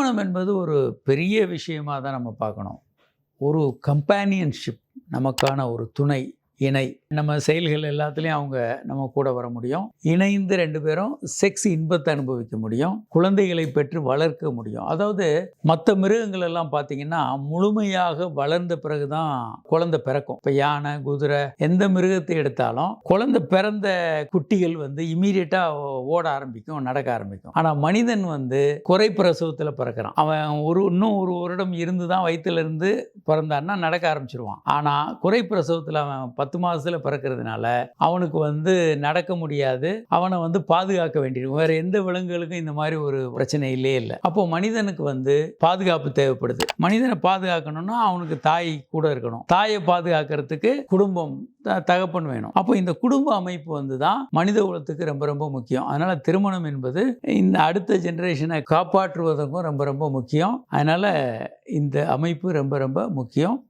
திருமணம் என்பது ஒரு பெரிய விஷயமாக தான் நம்ம பார்க்கணும். ஒரு கம்பேனியன்ஷிப் நமக்கான ஒரு துணை. இணை. நம்ம செயல்கள் எல்லாத்துலேயும் அவங்க நம்ம கூட வர முடியும். இணைந்து ரெண்டு பேரும் செக்ஸ் இன்பத்தை அனுபவிக்க முடியும். குழந்தைகளை பெற்று வளர்க்க முடியும். அதாவது மற்ற மிருகங்கள் எல்லாம் பார்த்தீங்கன்னா முழுமையாக வளர்ந்த பிறகு தான் குழந்தை பிறக்கும். இப்போ யானை குதிரை எந்த மிருகத்தை எடுத்தாலும் குழந்தை பிறந்த குட்டிகள் வந்து இமீடியட்டாக ஓட ஆரம்பிக்கும் நடக்க ஆரம்பிக்கும். ஆனால் மனிதன் வந்து குறை பிரசவத்தில் பிறக்கிறான். அவன் ஒரு இன்னும் ஒரு வருடம் இருந்து தான் வயிற்றுலேருந்து பிறந்தான்னா நடக்க ஆரம்பிச்சிருவான். ஆனால் குறை பிரசவத்தில் அவன் பத்து பத்து மாதத்தில் பிறக்கிறதுனால அவனுக்கு வந்து நடக்க முடியாது. அவனை வந்து பாதுகாக்க வேண்டியிருக்கும் வேறு எந்த விலங்குகளுக்கும் இந்த மாதிரி ஒரு பிரச்சனை இல்லையே இல்லை. அப்போ மனிதனுக்கு வந்து பாதுகாப்பு தேவைப்படுது. மனிதனை பாதுகாக்கணும்னா அவனுக்கு தாய் கூட இருக்கணும். தாயை பாதுகாக்கிறதுக்கு குடும்பம் த- தகப்பன் வேணும். அப்போ இந்த குடும்ப அமைப்பு வந்து தான் மனித குலத்துக்கு ரொம்ப ரொம்ப முக்கியம். அதனால் திருமணம் என்பது இந்த அடுத்த ஜென்ரேஷனை காப்பாற்றுவதற்கும் ரொம்ப ரொம்ப முக்கியம். அதனால் இந்த அமைப்பு ரொம்ப ரொம்ப முக்கியம்.